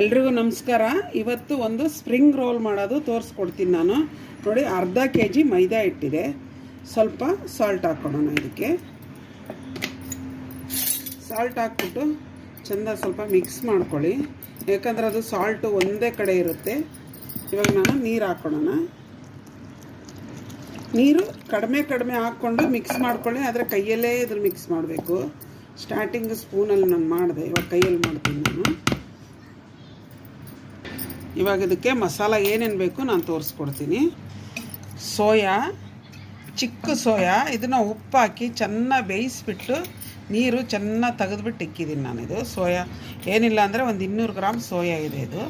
ಎಲ್ರಿಗೂ ನಮಸ್ಕಾರ. ಇವತ್ತು ಒಂದು ಸ್ಪ್ರಿಂಗ್ ರೋಲ್ ಮಾಡೋದು ತೋರಿಸ್ಕೊಡ್ತೀನಿ ನಾನು. ನೋಡಿ, ಅರ್ಧ ಕೆ ಜಿ ಮೈದಾ ಇಟ್ಟಿದೆ ಸ್ವಲ್ಪ ಸಾಲ್ಟ್ ಹಾಕ್ಕೊಳೋಣ ಇದಕ್ಕೆ. ಸಾಲ್ಟ್ ಹಾಕ್ಬಿಟ್ಟು ಚೆಂದ ಸ್ವಲ್ಪ ಮಿಕ್ಸ್ ಮಾಡ್ಕೊಳ್ಳಿ. ಯಾಕಂದ್ರೆ ಅದು ಸಾಲ್ಟು ಒಂದೇ ಕಡೆ ಇರುತ್ತೆ. ಇವಾಗ ನಾನು ನೀರು ಹಾಕ್ಕೊಳ್ಳೋಣ ನೀರು ಕಡಿಮೆ ಕಡಿಮೆ ಹಾಕ್ಕೊಂಡು ಮಿಕ್ಸ್ ಮಾಡ್ಕೊಳ್ಳಿ. ಆದರೆ ಕೈಯಲ್ಲೇ ಇದ್ರ ಮಿಕ್ಸ್ ಮಾಡಬೇಕು. ಸ್ಟಾರ್ಟಿಂಗ್ ಸ್ಪೂನಲ್ಲಿ ನಾನು ಮಾಡಿದೆ. ಇವಾಗ ಕೈಯಲ್ಲಿ ಮಾಡ್ತೀನಿ ನಾನು. ಇವಾಗ ಇದಕ್ಕೆ ಮಸಾಲ ಏನೇನು ಬೇಕು ನಾನು ತೋರಿಸ್ಕೊಡ್ತೀನಿ. ಸೋಯಾ, ಚಿಕ್ಕ ಸೋಯಾ, ಇದನ್ನು ಉಪ್ಪಾಕಿ ಚೆನ್ನಾಗಿ ಬೇಯಿಸ್ಬಿಟ್ಟು ನೀರು ಚೆನ್ನಾಗಿ ತೆಗೆದ್ಬಿಟ್ಟು ಇಕ್ಕಿದ್ದೀನಿ ನಾನಿದು ಸೋಯಾ ಏನಿಲ್ಲ ಅಂದರೆ ಒಂದು ಇನ್ನೂರು ಗ್ರಾಮ್ ಸೋಯಾ ಇದೆ ಇದು.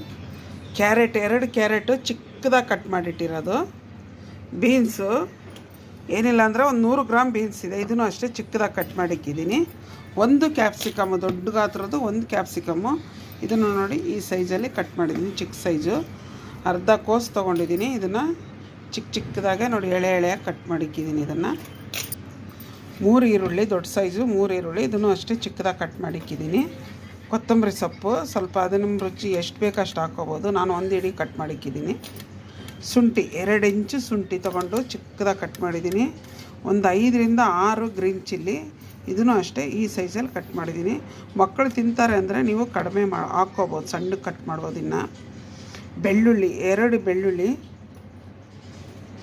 ಕ್ಯಾರೆಟ್, ಎರಡು ಕ್ಯಾರೆಟು ಚಿಕ್ಕದಾಗಿ ಕಟ್ ಮಾಡಿಟ್ಟಿರೋದು. ಬೀನ್ಸು, ಏನಿಲ್ಲ ಅಂದರೆ ಒಂದು ನೂರು ಗ್ರಾಮ್ ಬೀನ್ಸ್ ಇದೆ. ಇದನ್ನು ಅಷ್ಟೇ ಚಿಕ್ಕದಾಗಿ ಕಟ್ ಮಾಡಿಕ್ಕಿದ್ದೀನಿ ಒಂದು ಕ್ಯಾಪ್ಸಿಕಮ್ಮು ದೊಡ್ಡ ಗಾತ್ರದ್ದು ಒಂದು ಕ್ಯಾಪ್ಸಿಕಮ್ಮು ಇದನ್ನು ನೋಡಿ ಈ ಸೈಜಲ್ಲಿ ಕಟ್ ಮಾಡಿದ್ದೀನಿ, ಚಿಕ್ಕ ಸೈಜು. ಅರ್ಧ ಕೋಸ್ ತೊಗೊಂಡಿದ್ದೀನಿ ಇದನ್ನು. ಚಿಕ್ಕ ಚಿಕ್ಕದಾಗೆ ನೋಡಿ, ಎಳೆ ಎಳೆಯಾಗಿ ಕಟ್ ಮಾಡಿಕ್ಕಿದ್ದೀನಿ ಇದನ್ನು. ಮೂರು ಈರುಳ್ಳಿ, ದೊಡ್ಡ ಸೈಜು, ಮೂರು ಈರುಳ್ಳಿ. ಇದನ್ನು ಅಷ್ಟೇ ಚಿಕ್ಕದಾಗಿ ಕಟ್ ಮಾಡಿಕ್ಕಿದ್ದೀನಿ. ಕೊತ್ತಂಬರಿ ಸೊಪ್ಪು, ಸ್ವಲ್ಪ ಅದನ್ನು ರುಚಿ ಎಷ್ಟು ಬೇಕೋ ಅಷ್ಟು ಹಾಕ್ಕೋಬೋದು. ನಾನು ಒಂದು ಇಡೀ ಕಟ್ ಮಾಡಿಕ್ಕಿದ್ದೀನಿ. ಶುಂಠಿ, ಎರಡು ಇಂಚು ಶುಂಠಿ ತೊಗೊಂಡು ಚಿಕ್ಕದಾಗಿ ಕಟ್ ಮಾಡಿದ್ದೀನಿ. ಒಂದು ಐದರಿಂದ ಆರು ಗ್ರೀನ್ ಚಿಲ್ಲಿ. ಇದನ್ನು ಅಷ್ಟೇ ಈ ಸೈಜಲ್ಲಿ ಕಟ್ ಮಾಡಿದ್ದೀನಿ. ಮಕ್ಕಳು ತಿಂತಾರೆ ಅಂದರೆ ನೀವು ಕಡಿಮೆ ಮಾ ಹಾಕ್ಕೋಬೋದು, ಸಣ್ಣ ಕಟ್ ಮಾಡ್ಬೋದು ಇನ್ನು. ಬೆಳ್ಳುಳ್ಳಿ, ಎರಡು ಬೆಳ್ಳುಳ್ಳಿ.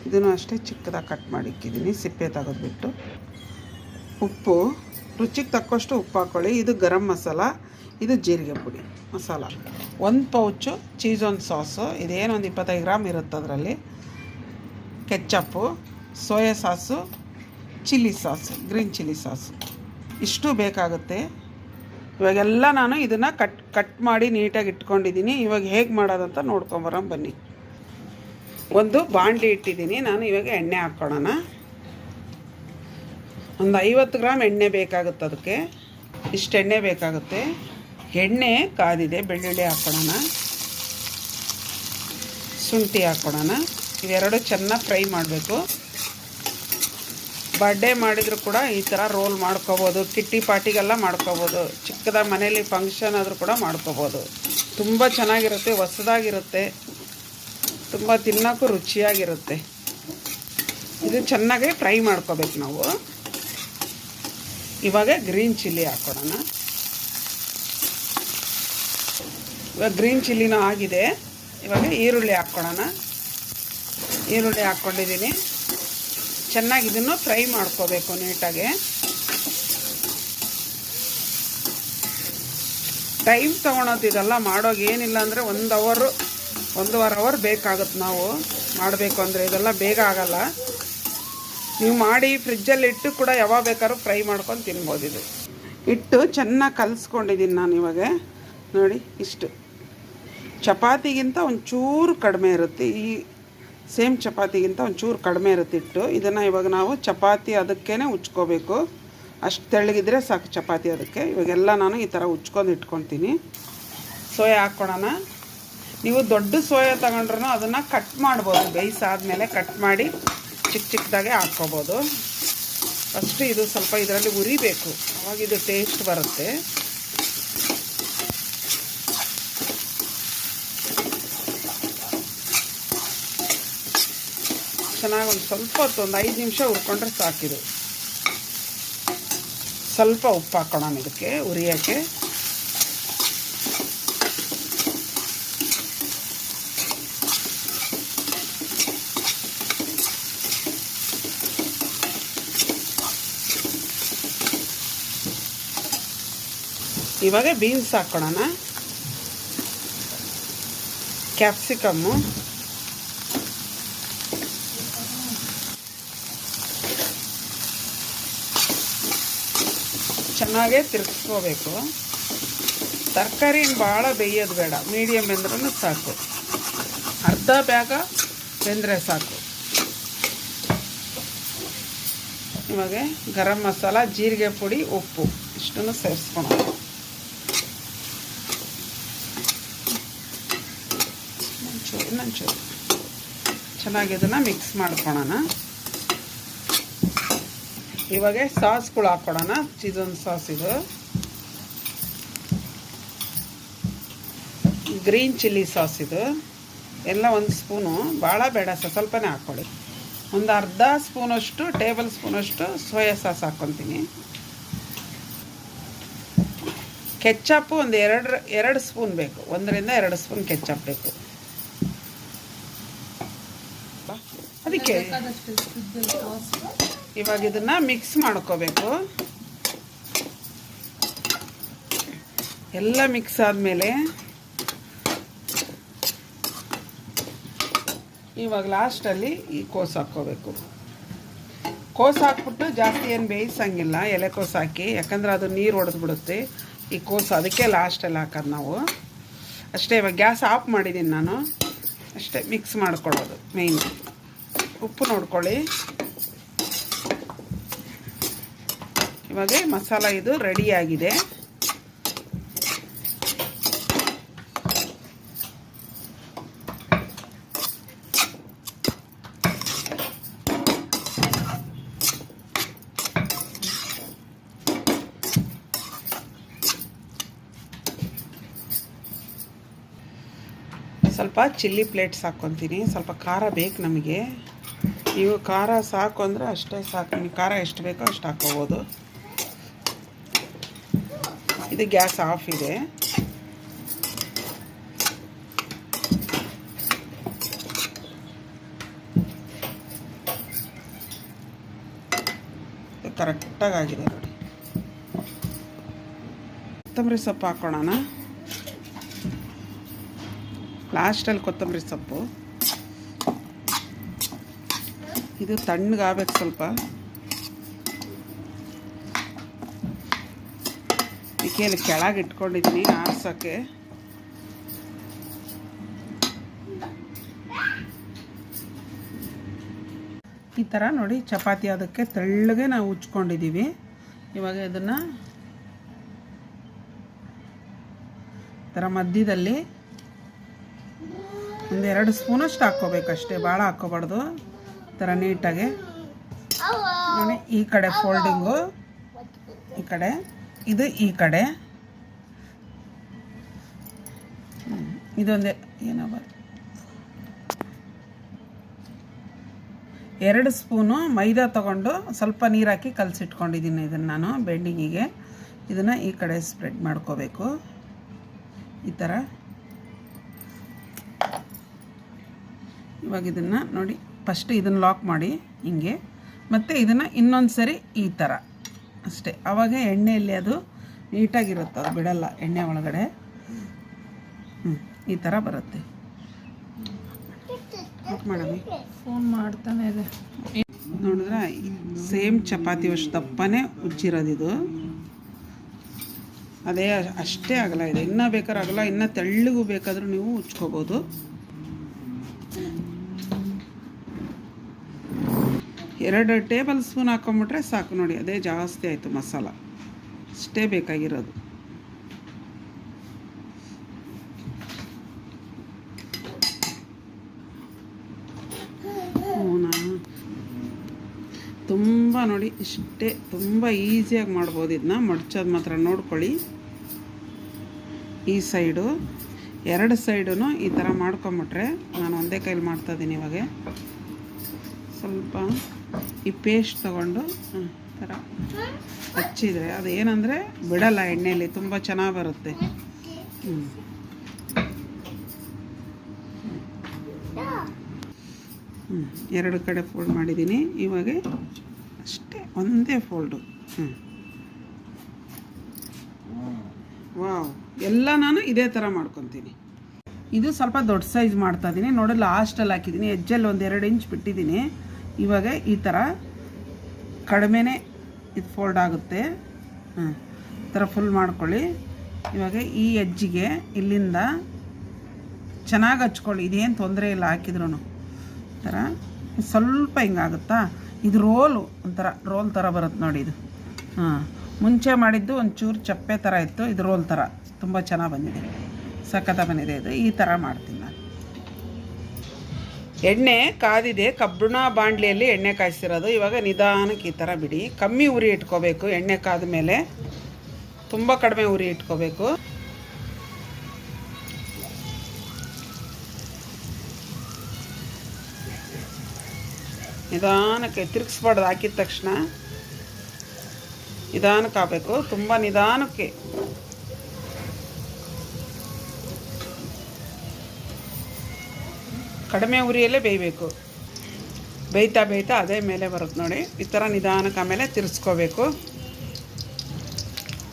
ಇದನ್ನು ಅಷ್ಟೇ ಚಿಕ್ಕದಾಗಿ ಕಟ್ ಮಾಡಿಕ್ಕಿದ್ದೀನಿ ಸಿಪ್ಪೆ ತೆಗೆದ್ಬಿಟ್ಟು. ಉಪ್ಪು, ರುಚಿಗೆ ತಕ್ಕಷ್ಟು ಉಪ್ಪು ಹಾಕ್ಕೊಳ್ಳಿ ಇದು ಗರಂ ಮಸಾಲ, ಇದು ಜೀರಿಗೆ ಪುಡಿ ಮಸಾಲ. ಒಂದು ಪೌಚು ಚೀಸ್ ಒಂದು ಸಾಸು ಇದೇನೊಂದು ಇಪ್ಪತ್ತೈದು ಗ್ರಾಮ್ ಇರುತ್ತೆ ಅದರಲ್ಲಿ. Ketchup soya sauce chilli sauce, green chilli sauce. ಇಷ್ಟು ಬೇಕಾಗುತ್ತೆ. ಇವಾಗೆಲ್ಲ ನಾನು ಇದನ್ನು ಕಟ್ ಕಟ್ ಮಾಡಿ ನೀಟಾಗಿ ಇಟ್ಕೊಂಡಿದ್ದೀನಿ. ಇವಾಗ ಹೇಗೆ ಮಾಡೋದಂತ ನೋಡ್ಕೊಂಬರೋಣ ಬನ್ನಿ. ಒಂದು ಬಾಣಲಿ ಇಟ್ಟಿದ್ದೀನಿ. ನಾನು ಇವಾಗ ಎಣ್ಣೆ ಹಾಕ್ಕೊಳ್ಳೋಣ ಒಂದು ಐವತ್ತು ಗ್ರಾಮ್ ಎಣ್ಣೆ ಬೇಕಾಗುತ್ತೆ ಅದಕ್ಕೆ. ಇಷ್ಟು ಎಣ್ಣೆ ಬೇಕಾಗುತ್ತೆ. ಎಣ್ಣೆ ಕಾದಿದೆ, ಬೆಳ್ಳುಳ್ಳಿ ಹಾಕ್ಕೊಳ್ಳೋಣ ಶುಂಠಿ ಹಾಕ್ಕೊಳ್ಳೋಣ ಇವೆರಡು ಚೆನ್ನಾಗಿ ಫ್ರೈ ಮಾಡಬೇಕು. ಬರ್ಡೇ ಮಾಡಿದರೂ ಕೂಡ ಈ ಥರ ರೋಲ್ ಮಾಡ್ಕೋಬೋದು ಕಿಟ್ಟಿ ಪಾರ್ಟಿಗೆಲ್ಲ ಮಾಡ್ಕೋಬೋದು, ಚಿಕ್ಕದಾಗಿ ಮನೇಲಿ ಫಂಕ್ಷನ್ ಆದರೂ ಕೂಡ ಮಾಡ್ಕೋಬೋದು. ತುಂಬ ಚೆನ್ನಾಗಿರುತ್ತೆ, ಹೊಸದಾಗಿರುತ್ತೆ, ತುಂಬ ತಿನ್ನೋಕ್ಕೂ ರುಚಿಯಾಗಿರುತ್ತೆ. ಇದು ಚೆನ್ನಾಗಿ ಫ್ರೈ ಮಾಡ್ಕೋಬೇಕು ನಾವು. ಇವಾಗ ಗ್ರೀನ್ ಚಿಲ್ಲಿ ಹಾಕೋಣ. ಇವಾಗ ಗ್ರೀನ್ ಚಿಲ್ಲಿನೂ ಆಗಿದೆ. ಇವಾಗ ಈರುಳ್ಳಿ ಹಾಕ್ಕೊಳ್ಳೋಣ ಈರುಳ್ಳಿ ಹಾಕ್ಕೊಂಡಿದ್ದೀನಿ ಚೆನ್ನಾಗಿ ಇದನ್ನು ಫ್ರೈ ಮಾಡ್ಕೋಬೇಕು ನೀಟಾಗಿ. ಟೈಮ್ ತೊಗೊಳೋದು ಇದೆಲ್ಲ ಮಾಡೋಕೆ ಏನಿಲ್ಲ ಅಂದರೆ ಒಂದು ಅವರು ಒಂದೂವರೆ ಅವರ್ ಬೇಕಾಗುತ್ತೆ ನಾವು ಮಾಡಬೇಕು ಅಂದರೆ. ಇದೆಲ್ಲ ಬೇಗ ಆಗಲ್ಲ. ನೀವು ಮಾಡಿ ಫ್ರಿಜ್ಜಲ್ಲಿ ಇಟ್ಟು ಕೂಡ ಯಾವಾಗ ಬೇಕಾದ್ರೂ ಫ್ರೈ ಮಾಡ್ಕೊಂಡು ತಿನ್ಬೋದು ಇದು. ಇಟ್ಟು ಚೆನ್ನಾಗಿ ಕಲಿಸ್ಕೊಂಡಿದ್ದೀನಿ ನಾನು ಇವಾಗ. ನೋಡಿ ಇಷ್ಟು. ಚಪಾತಿಗಿಂತ ಒಂಚೂರು ಕಡಿಮೆ ಇರುತ್ತೆ. ಈ ಸೇಮ್ ಚಪಾತಿಗಿಂತ ಒಂಚೂರು ಕಡಿಮೆ ಇರುತ್ತೆ ಇಟ್ಟು ಇದನ್ನು ಇವಾಗ ನಾವು ಚಪಾತಿ ಅದಕ್ಕೇ ಉಚ್ಕೋಬೇಕು ಅಷ್ಟು ತೆಳ್ಳಗಿದ್ರೆ ಸಾಕು ಚಪಾತಿ ಅದಕ್ಕೆ. ಇವಾಗೆಲ್ಲ ನಾನು ಈ ಥರ ಉಚ್ಕೊಂಡು ಇಟ್ಕೊತೀನಿ. ಸೋಯಾ ಹಾಕ್ಕೊಳೋಣ. ನೀವು ದೊಡ್ಡ ಸೋಯಾ ತಗೊಂಡ್ರೂ ಅದನ್ನು ಕಟ್ ಮಾಡ್ಬೋದು. ಬೇಯಿಸಾದ್ಮೇಲೆ ಕಟ್ ಮಾಡಿ ಚಿಕ್ಕ ಚಿಕ್ಕದಾಗೆ ಹಾಕ್ಕೋಬೋದು. ಫಸ್ಟ್ ಇದು ಸ್ವಲ್ಪ ಇದರಲ್ಲಿ ಉರಿಬೇಕು. ಅವಾಗ ಇದು ಟೇಸ್ಟ್ ಬರುತ್ತೆ. ಚೆನ್ನಾಗಿ ಒಂದು ಸ್ವಲ್ಪ ಹೊತ್ತು ಒಂದು ಐದು ನಿಮಿಷ ಹುರ್ಕೊಂಡ್ರೆ ಸಾಕಿದು. ಸ್ವಲ್ಪ ಉಪ್ಪು ಹಾಕೋಣ ಇದಕ್ಕೆ, ಉರಿಯೋಕ್ಕೆ. ಇವಾಗ ಬೀನ್ಸ್ ಹಾಕ್ಕೊಳ್ಳೋಣ ಕ್ಯಾಪ್ಸಿಕಮ್ಮು ಚೆನ್ನಾಗೇ ತಿರ್ಗಿಸ್ಕೋಬೇಕು ತರಕಾರಿ ಭಾಳ ಬೇಯೋದು ಬೇಡ. ಮೀಡಿಯಮ್ ಬೆಂದ್ರೂ ಸಾಕು. ಅರ್ಧ ಬ್ಯಾಗ ಬೆಂದರೆ ಸಾಕು. ಇವಾಗ ಗರಂ ಮಸಾಲ, ಜೀರಿಗೆ ಪುಡಿ, ಉಪ್ಪು. ಇಷ್ಟನ್ನು ಸೇರಿಸ್ಕೊಳೋಣ. ಇನ್ನೊಂಚೂರು. ಚೆನ್ನಾಗಿ ಇದನ್ನು ಮಿಕ್ಸ್ ಮಾಡ್ಕೊಳೋಣ. ಇವಾಗ ಸಾಸ್ಗಳು ಹಾಕ್ಕೊಡೋಣ ಚಿಜನ್ ಸಾಸ್ ಇದು. ಗ್ರೀನ್ ಚಿಲ್ಲಿ ಸಾಸ್ ಇದು. ಎಲ್ಲ ಒಂದು ಸ್ಪೂನು. ಭಾಳ ಬೇಡ ಸ ಸ್ವಲ್ಪನೇ ಹಾಕ್ಕೊಳ್ಳಿ ಒಂದು ಅರ್ಧ ಸ್ಪೂನಷ್ಟು, ಟೇಬಲ್ ಸ್ಪೂನಷ್ಟು ಸೋಯಾ ಸಾಸ್ ಹಾಕ್ಕೊತೀನಿ. ಕೆಚ್ಚಪ್ಪು ಒಂದು ಎರಡು ಎರಡು ಸ್ಪೂನ್ ಬೇಕು. ಒಂದರಿಂದ ಎರಡು ಸ್ಪೂನ್ ಕೆಚ್ಚಪ್ ಬೇಕು. ಅದಕ್ಕೆ. ಇವಾಗ ಇದನ್ನು ಮಿಕ್ಸ್ ಮಾಡ್ಕೋಬೇಕು. ಎಲ್ಲ ಮಿಕ್ಸ್ ಆದಮೇಲೆ ಇವಾಗ ಲಾಸ್ಟಲ್ಲಿ ಈ ಕೋಸು ಹಾಕ್ಕೋಬೇಕು. ಕೋಸು ಹಾಕ್ಬಿಟ್ಟು ಜಾಸ್ತಿ ಏನು ಬೇಯಿಸಂಗಿಲ್ಲ ಎಲೆಕೋಸು ಹಾಕಿ, ಯಾಕಂದ್ರೆ ಅದು ನೀರು ಹೊಡೆದ್ಬಿಡುತ್ತೆ ಈ ಕೋಸು ಅದಕ್ಕೆ ಲಾಸ್ಟಲ್ಲಿ ಹಾಕೋದು ನಾವು. ಅಷ್ಟೇ, ಇವಾಗ ಗ್ಯಾಸ್ ಆಫ್ ಮಾಡಿದ್ದೀನಿ ನಾನು. ಅಷ್ಟೇ ಮಿಕ್ಸ್ ಮಾಡ್ಕೊಳ್ಳೋದು ಮೇಯ್ನ್ ಉಪ್ಪು ನೋಡ್ಕೊಳ್ಳಿ. ಇವಾಗ ಮಸಾಲ ಇದು ರೆಡಿಯಾಗಿದೆ ಸ್ವಲ್ಪ ಚಿಲ್ಲಿ ಪ್ಲೇಟ್ಸ್ ಹಾಕ್ಕೊತೀನಿ ಸ್ವಲ್ಪ ಖಾರ ಬೇಕು ನಮಗೆ. ನೀವು ಖಾರ ಸಾಕು ಅಂದರೆ ಅಷ್ಟೇ ಸಾಕು. ನಿಮಗೆ ಖಾರ ಎಷ್ಟು ಬೇಕೋ ಅಷ್ಟು ಹಾಕ್ಕೋಬೋದು ಇದು ಗ್ಯಾಸ್ ಆಫ್ ಇದೆ. ಕರೆಕ್ಟಾಗಿ ಆಗಿದೆ ನೋಡಿ. ಕೊತ್ತಂಬರಿ ಸೊಪ್ಪು ಹಾಕೋಣ ಲಾಸ್ಟಲ್ಲಿ ಕೊತ್ತಂಬರಿ ಸೊಪ್ಪು. ಇದು ತಣ್ಣಗಾಗಬೇಕು ಸ್ವಲ್ಪ. ಇದಕ್ಕೆ ಇಲ್ಲಿ ಕೆಳಗೆ ಇಟ್ಕೊಂಡಿದ್ದೀನಿ ಆರ್ಸೋಕ್ಕೆ ಈ ಥರ ನೋಡಿ ಚಪಾತಿ ಅದಕ್ಕೆ ತೆಳ್ಳಗೆ ನಾವು ಉಚ್ಕೊಂಡಿದ್ದೀವಿ ಇವಾಗ ಇದನ್ನು ಥರ ಮಧ್ಯದಲ್ಲಿ ಒಂದೆರಡು ಸ್ಪೂನಷ್ಟು ಹಾಕ್ಕೋಬೇಕಷ್ಟೇ ಭಾಳ ಹಾಕ್ಕೋಬಾರ್ದು. ಥರ ನೀಟಾಗಿ. ನೋಡಿ, ಈ ಕಡೆ ಫೋಲ್ಡಿಂಗು ಈ ಕಡೆ. ಇದು ಈ ಕಡೆ. ಇದೊಂದೇ ಏನವ ಎರಡು ಸ್ಪೂನು ಮೈದಾ ತಗೊಂಡು ಸ್ವಲ್ಪ ನೀರು ಹಾಕಿ ಕಲಸಿಟ್ಕೊಂಡಿದ್ದೀನಿ ಇದನ್ನು ನಾನು ಬೆಂಡಿಂಗಿಗೆ. ಇದನ್ನು ಈ ಕಡೆ ಸ್ಪ್ರೆಡ್ ಮಾಡ್ಕೋಬೇಕು. ಈ ಥರ ಇವಾಗ ಇದನ್ನು ನೋಡಿ, ಫಸ್ಟ್ ಇದನ್ನು ಲಾಕ್ ಮಾಡಿ ಹಿಂಗೆ. ಮತ್ತು ಇದನ್ನು ಇನ್ನೊಂದು ಸರಿ ಈ ಥರ ಅಷ್ಟೇ. ಆವಾಗ ಎಣ್ಣೆಯಲ್ಲಿ ಅದು ನೀಟಾಗಿರುತ್ತೆ ಅದು ಬಿಡಲ್ಲ ಎಣ್ಣೆ ಒಳಗಡೆ. ಹ್ಞೂ ಈ ಥರ ಬರುತ್ತೆ. ಫೋನ್ ಮಾಡ್ತಾನೆ ಇದೆ. ನೋಡಿದ್ರೆ ಸೇಮ್ ಚಪಾತಿ ಅಷ್ಟು ದಪ್ಪನೇ ಉಜ್ಜಿರೋದಿದು ಅದೇ ಅಷ್ಟೇ ಆಗಲ್ಲ ಇದೆ. ಇನ್ನೂ ಬೇಕಾದ್ರೆ ಆಗಲ್ಲ ಇನ್ನೂ ತೆಳ್ಳಗೂ ಬೇಕಾದರೂ ನೀವು ಉಚ್ಕೋಬೋದು ಎರಡು ಟೇಬಲ್ ಸ್ಪೂನ್ ಹಾಕೊಂಬಿಟ್ರೆ ಸಾಕು ನೋಡಿ, ಅದೇ ಜಾಸ್ತಿ ಆಯಿತು ಮಸಾಲ. ಇಷ್ಟೇ ಬೇಕಾಗಿರೋದು. ತುಂಬ ನೋಡಿ, ಇಷ್ಟೇ, ತುಂಬ ಈಸಿಯಾಗಿ ಮಾಡ್ಬೋದು ಇದನ್ನ ಮಡ್ಚೋದು ಮಾತ್ರ ನೋಡ್ಕೊಳ್ಳಿ. ಈ ಸೈಡು, ಎರಡು ಸೈಡೂ ಈ ಥರ ಮಾಡ್ಕೊಂಬಿಟ್ರೆ ನಾನು ಒಂದೇ ಕೈಲಿ ಮಾಡ್ತಾಯಿದ್ದೀನಿ ಇವಾಗ. ಸ್ವಲ್ಪ ಈ ಪೇಸ್ಟ್ ತೊಗೊಂಡು ಥರ ಹಚ್ಚಿದರೆ ಅದು ಏನಂದರೆ ಬಿಡಲ್ಲ ಎಣ್ಣೆಯಲ್ಲಿ ತುಂಬ ಚೆನ್ನಾಗಿ ಬರುತ್ತೆ. ಹ್ಞೂ ಎರಡು ಕಡೆ ಫೋಲ್ಡ್ ಮಾಡಿದ್ದೀನಿ. ಇವಾಗ ಅಷ್ಟೇ, ಒಂದೇ ಫೋಲ್ಡು ಹ್ಞೂ ವಾವ್ ಎಲ್ಲ ನಾನು ಇದೇ ಥರ ಮಾಡ್ಕೊತೀನಿ. ಇದು ಸ್ವಲ್ಪ ದೊಡ್ಡ ಸೈಜ್ ಮಾಡ್ತಾ ಇದ್ದೀನಿ ನೋಡಿ ಲಾಸ್ಟಲ್ಲಿ ಹಾಕಿದ್ದೀನಿ ಎಜ್ಜಲ್ಲಿ ಒಂದು ಎರಡು ಇಂಚ್ ಬಿಟ್ಟಿದ್ದೀನಿ ಇವಾಗ ಈ ಥರ ಕಡಿಮೆನೇ ಇದು ಫೋಲ್ಡ್ ಆಗುತ್ತೆ. ಹಾಂ ಈ ಥರ ಫುಲ್ ಮಾಡ್ಕೊಳ್ಳಿ. ಇವಾಗ ಈ ಹೆಜ್ಜಿಗೆ ಇಲ್ಲಿಂದ ಚೆನ್ನಾಗಿ ಹಚ್ಕೊಳ್ಳಿ. ಇದೇನು ತೊಂದರೆ ಇಲ್ಲ ಹಾಕಿದ್ರು ಥರ ಸ್ವಲ್ಪ ಹಿಂಗಾಗುತ್ತಾ ಇದು ರೋಲು ಒಂಥರ ರೋಲ್ ಥರ ಬರುತ್ತೆ ನೋಡಿ ಇದು. ಹಾಂ. ಮುಂಚೆ ಮಾಡಿದ್ದು ಒಂಚೂರು ಚಪ್ಪೆ ಥರ ಇತ್ತು. ಇದು ರೋಲ್ ಥರ ತುಂಬ ಚೆನ್ನಾಗಿ ಬಂದಿದೆ. ಸಖತ್ತ ಬಂದಿದೆ ಇದು. ಈ ಥರ ಮಾಡ್ತೀನಿ. ಎಣ್ಣೆ ಕಾದಿದೆ, ಕಬ್ಬಿಣ ಬಾಂಡ್ಲಿಯಲ್ಲಿ ಎಣ್ಣೆ ಕಾಯಿಸಿರೋದು. ಇವಾಗ ನಿಧಾನಕ್ಕೆ ಈ ಥರ ಬಿಡಿ. ಕಮ್ಮಿ ಉರಿ ಇಟ್ಕೋಬೇಕು. ಎಣ್ಣೆ ಕಾದ ಮೇಲೆ ತುಂಬ ಕಡಿಮೆ ಉರಿ ಇಟ್ಕೋಬೇಕು. ನಿಧಾನಕ್ಕೆ ತಿರುಗಿಸ್ಬಾರ್ದು. ಹಾಕಿದ ತಕ್ಷಣ ನಿಧಾನಕ್ಕೆ ಹಾಕಬೇಕು. ತುಂಬ ನಿಧಾನಕ್ಕೆ ಕಡಿಮೆ ಉರಿಯಲ್ಲೇ ಬೇಯಬೇಕು. ಬೇಯ್ತಾ ಬೇಯ್ತಾ ಅದೇ ಮೇಲೆ ಬರುತ್ತೆ ನೋಡಿ. ಈ ಥರ ನಿಧಾನಕ್ಕೆ ಆಮೇಲೆ ತಿರ್ಸ್ಕೋಬೇಕು.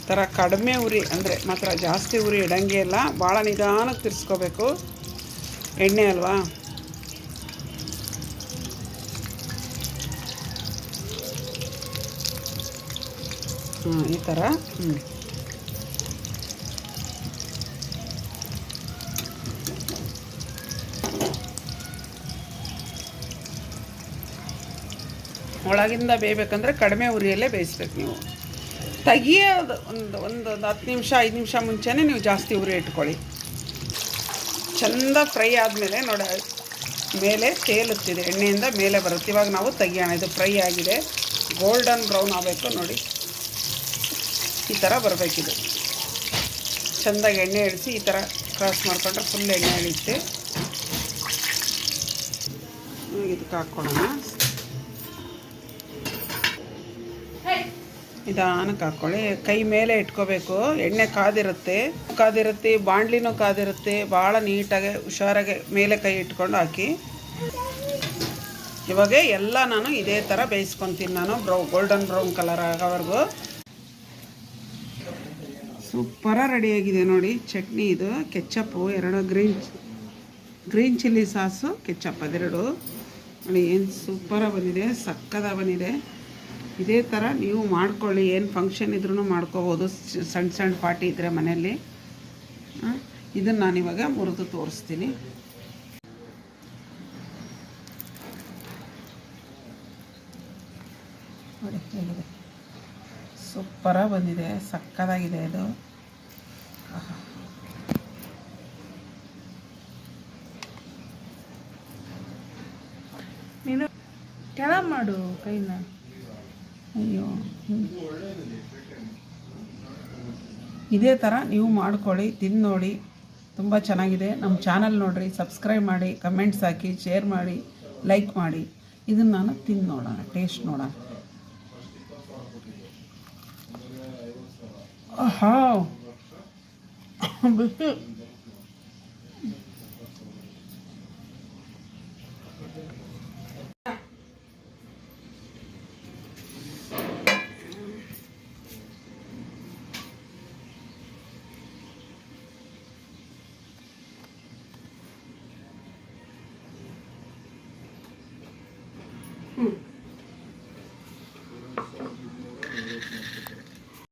ಈ ಥರ ಕಡಿಮೆ ಉರಿ ಅಂದರೆ ಮಾತ್ರ ಜಾಸ್ತಿ ಉರಿ ಇಡಂಗೆ ಇಲ್ಲ. ಭಾಳ ನಿಧಾನಕ್ಕೆ ತಿರ್ಸ್ಕೋಬೇಕು. ಎಣ್ಣೆ ಅಲ್ವಾ? ಹಾಂ ಈ ಥರ ಹ್ಞೂ ಒಳಗಿಂದ ಬೇಯಬೇಕಂದ್ರೆ ಕಡಿಮೆ ಉರಿಯಲ್ಲೇ ಬೇಯಿಸ್ಬೇಕು ನೀವು. ತೆಗಿಯೋದು ಒಂದು ಒಂದು ಒಂದು ಹತ್ತು ನಿಮಿಷ, ಐದು ನಿಮಿಷ ಮುಂಚೆನೇ ನೀವು ಜಾಸ್ತಿ ಉರಿ ಇಟ್ಕೊಳ್ಳಿ. ಚೆಂದ ಫ್ರೈ ಆದಮೇಲೆ ನೋಡಿ, ಮೇಲೆ ತೇಲುತ್ತಿದೆ ಎಣ್ಣೆಯಿಂದ ಮೇಲೆ ಬರುತ್ತೆ. ಇವಾಗ ನಾವು ತೆಗಿಯೋಣ, ಇದು ಫ್ರೈ ಆಗಿದೆ. ಗೋಲ್ಡನ್ ಬ್ರೌನ್ ಆಗಬೇಕು ನೋಡಿ. ಈ ಥರ ಬರಬೇಕಿದು. ಚೆಂದಾಗಿ ಎಣ್ಣೆ ಇಳಿಸಿ ಈ ಥರ ಕ್ರಾಸ್ ಮಾಡಿಕೊಂಡ್ರೆ ಫುಲ್ ಎಣ್ಣೆ ಇವಾಗ ಇದಕ್ಕೆ ಹಾಕ್ಕೊಳ್ಳೋಣ. ನಿಧಾನಕ್ಕೆ ಹಾಕ್ಕೊಳ್ಳಿ ಕೈ ಮೇಲೆ ಇಟ್ಕೋಬೇಕು. ಎಣ್ಣೆ ಕಾದಿರುತ್ತೆ. ಕಾದಿರುತ್ತೆ ಬಾಂಡ್ಲಿನೂ ಕಾದಿರುತ್ತೆ. ಭಾಳ ನೀಟಾಗಿ, ಹುಷಾರಾಗೆ ಮೇಲೆ ಕೈ ಇಟ್ಕೊಂಡು ಹಾಕಿ. ಇವಾಗ ಎಲ್ಲ ನಾನು ಇದೇ ಥರ ಬೇಯಿಸ್ಕೊತೀನಿ ನಾನು. ಬ್ರೌ, ಗೋಲ್ಡನ್ ಬ್ರೌನ್ ಕಲರ್ ಆಗೋವರೆಗೂ. ಸೂಪರ ರೆಡಿಯಾಗಿದೆ ನೋಡಿ. ಚಟ್ನಿ ಇದು ಕೆಚ್ಚಪ್ಪು ಎರಡು ಗ್ರೀನ್ ಗ್ರೀನ್ ಚಿಲ್ಲಿ ಸಾಸು ಕೆಚ್ಚಪ್ಪ ಅದೆರಡು. ನೋಡಿ, ಏನು ಸೂಪರಾಗಿ ಬಂದಿದೆ ಸಕ್ಕದ ಬಂದಿದೆ. ಇದೇ ಥರ ನೀವು ಮಾಡ್ಕೊಳ್ಳಿ, ಏನು ಫಂಕ್ಷನ್ ಇದ್ರೂ ಮಾಡ್ಕೋಬೋದು ಸಣ್ಣ ಸಣ್ಣ ಪಾರ್ಟಿ ಇದ್ದರೆ ಮನೆಯಲ್ಲಿ. ಇದನ್ನು ನಾನಿವಾಗ ಮುರಿದು ತೋರಿಸ್ತೀನಿ. ನೋಡಿ ಹೇಗಿದೆ ಸೂಪರ ಬಂದಿದೆ ಸಕ್ಕದಾಗಿದೆ ಇದು. ನೀನು ಕೆಳ ಮಾಡು ಕೈನ. ಅಯ್ಯೋ ಇದೇ ಥರ ನೀವು ಮಾಡ್ಕೊಳ್ಳಿ ತಿಂದು ನೋಡಿ ತುಂಬ ಚೆನ್ನಾಗಿದೆ. ನಮ್ಮ ಚಾನಲ್ ನೋಡಿರಿ ಸಬ್ಸ್ಕ್ರೈಬ್ ಮಾಡಿ ಕಮೆಂಟ್ಸ್ ಹಾಕಿ ಶೇರ್ ಮಾಡಿ ಲೈಕ್ ಮಾಡಿ. ಇದನ್ನು ನಾನು ತಿಂದು ನೋಡೋಣ ಟೇಸ್ಟ್ ನೋಡೋಣ. ಆಹಾ. ಬಿಸಿ